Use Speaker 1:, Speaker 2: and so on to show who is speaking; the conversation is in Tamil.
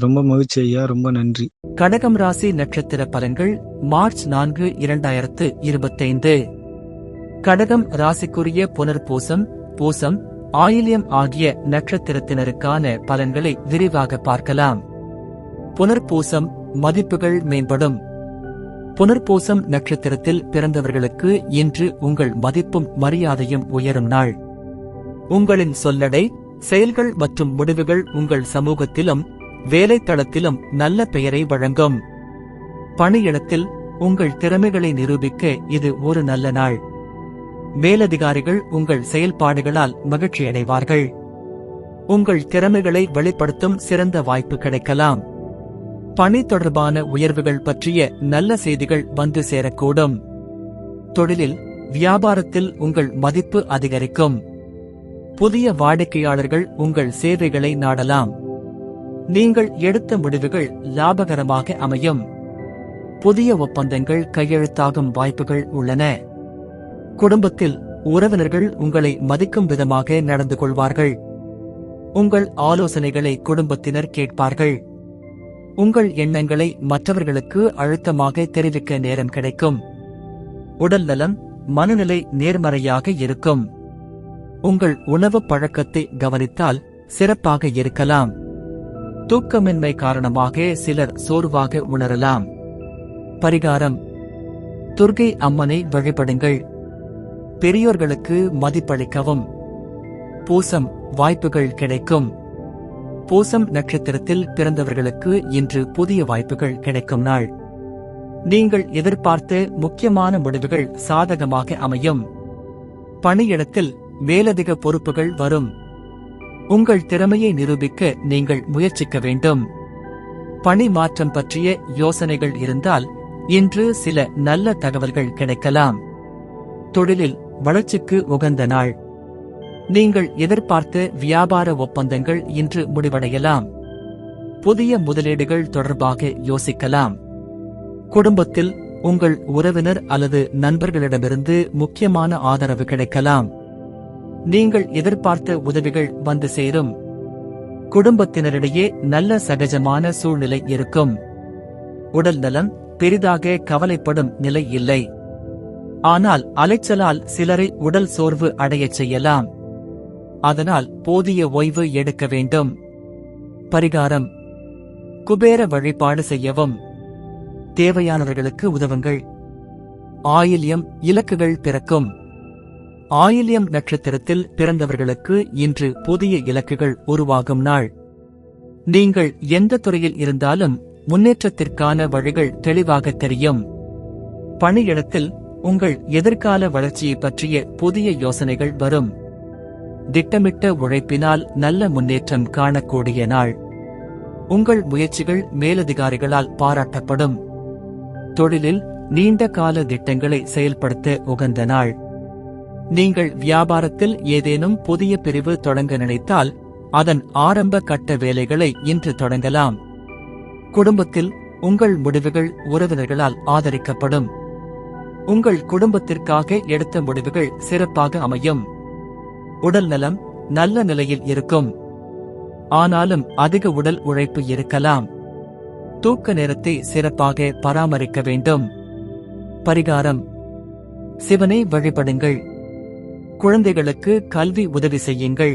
Speaker 1: ரொம்ப மகிழ்ச்சி ஐயா ரொம்ப நன்றி.
Speaker 2: கடகம் ராசி நட்சத்திர பலன்கள் மார்ச் நான்கு இரண்டாயிரத்து இருபத்தைந்து. கடகம் ராசிக்குரிய புனர்பூசம் பூசம் ஆயில்யம் ஆகிய நட்சத்திரத்தினருக்கான பலன்களை விரிவாக பார்க்கலாம். புனர்பூசம் மதிப்புகள் மேம்படும். புனர்பூசம் நட்சத்திரத்தில் பிறந்தவர்களுக்கு இன்று உங்கள் மதிப்பும் மரியாதையும் உயரும் நாள். உங்களின் சொல்லடை செயல்கள் மற்றும் முடிவுகள் உங்கள் சமூகத்திலும் வேலைத்தளத்திலும் நல்ல பெயரை வழங்கும். பணியிடத்தில் உங்கள் திறமைகளை நிரூபிக்க இது ஒரு நல்ல நாள். மேலதிகாரிகள் உங்கள் செயல்பாடுகளால் மகிழ்ச்சியடைவார்கள் உங்கள் திறமைகளை வெளிப்படுத்தும் சிறந்த வாய்ப்பு கிடைக்கலாம். பணி தொடர்பான உயர்வுகள் பற்றிய நல்ல செய்திகள் வந்து சேரக்கூடும். தொழிலில் வியாபாரத்தில் உங்கள் மதிப்பு அதிகரிக்கும். புதிய வாடிக்கையாளர்கள் உங்கள் சேவைகளை நாடலாம். நீங்கள் எடுத்த முடிவுகள் லாபகரமாக அமையும். புதிய ஒப்பந்தங்கள் கையெழுத்தாகும் வாய்ப்புகள் உள்ளன. குடும்பத்தில் உறவினர்கள் உங்களை மதிக்கும் விதமாக நடந்து கொள்வார்கள். உங்கள் ஆலோசனைகளை குடும்பத்தினர் கேட்பார்கள். உங்கள் எண்ணங்களை மற்றவர்களுக்கு அழுத்தமாக தெரிவிக்க நேரம் கிடைக்கும். உடல் நலம் மனநிலை நேர்மறையாக இருக்கும். உங்கள் உணவு பழக்கத்தை கவனித்தால் சிறப்பாக இருக்கலாம். தூக்கமின்மை காரணமாக சிலர் சோர்வாக உணரலாம். பரிகாரம். துர்கை அம்மனை வழிபடுங்கள். பெரியோர்களுக்கு மதிப்பளிக்கவும். பூசம். வாய்ப்புகள் கிடைக்கும். பூசம் நட்சத்திரத்தில் பிறந்தவர்களுக்கு இன்று புதிய வாய்ப்புகள் கிடைக்கும் நாள். நீங்கள் எதிர்பார்த்த முக்கியமான முடிவுகள் சாதகமாக அமையும். பணியிடத்தில் மேலதிக பொறுப்புகள் வரும். உங்கள் திறமையை நிரூபிக்க நீங்கள் முயற்சிக்க வேண்டும். பணி மாற்றம் பற்றிய யோசனைகள் இருந்தால் இன்று சில நல்ல தகவல்கள் கிடைக்கலாம். தொழிலில் வளர்ச்சிக்கு உகந்த நாள். நீங்கள் எதிர்பார்த்த வியாபார ஒப்பந்தங்கள் இன்று முடிவடையலாம். புதிய முதலீடுகள் தொடர்பாக யோசிக்கலாம். குடும்பத்தில் உங்கள் உறவினர் அல்லது நண்பர்களிடமிருந்து முக்கியமான ஆதரவு கிடைக்கலாம். நீங்கள் எதிர்பார்த்த உதவிகள் வந்து சேரும். குடும்பத்தினரிடையே நல்ல சகஜமான சூழ்நிலை இருக்கும். உடல் நலம் பெரிதாக கவலைப்படும் நிலை இல்லை. ஆனால் அலைச்சலால் சிலரை உடல் சோர்வு அடையச் செய்யலாம். அதனால் போதிய ஓய்வு எடுக்க வேண்டும். பரிகாரம். குபேர வழிபாடு செய்யவும். தேவையானவர்களுக்கு உதவுங்கள். ஆயில்யம் இலக்குகள் பிறக்கும். ஆயில்யம் நட்சத்திரத்தில் பிறந்தவர்களுக்கு இன்று புதிய இலக்குகள் உருவாகும் நாள். நீங்கள் எந்த துறையில் இருந்தாலும் முன்னேற்றத்திற்கான வழிகள் தெளிவாக தெரியும். பணியிடத்தில் உங்கள் எதிர்கால வளர்ச்சியை பற்றிய புதிய யோசனைகள் வரும். திட்டமிட்ட உழைப்பினால் நல்ல முன்னேற்றம் காணக்கூடிய நாள். உங்கள் முயற்சிகள் மேலதிகாரிகளால் பாராட்டப்படும். தொழிலில் நீண்ட கால திட்டங்களை செயல்படுத்த உகந்த நாள். நீங்கள் வியாபாரத்தில் ஏதேனும் புதிய பிரிவு தொடங்க நினைத்தால் அதன் ஆரம்ப கட்ட வேலைகளை இன்று தொடங்கலாம். குடும்பத்தில் உங்கள் முடிவுகள் உறவினர்களால் ஆதரிக்கப்படும். உங்கள் குடும்பத்திற்காக எடுத்த முடிவுகள் சிறப்பாக அமையும். உடல் நலம் நல்ல நிலையில் இருக்கும். ஆனாலும் அதிக உடல் உழைப்பு இருக்கலாம். தூக்க நேரத்தை சிறப்பாக பராமரிக்க வேண்டும். பரிகாரம். சிவனை வழிபடுங்கள். குழந்தைகளுக்கு கல்வி உதவி செய்யுங்கள்.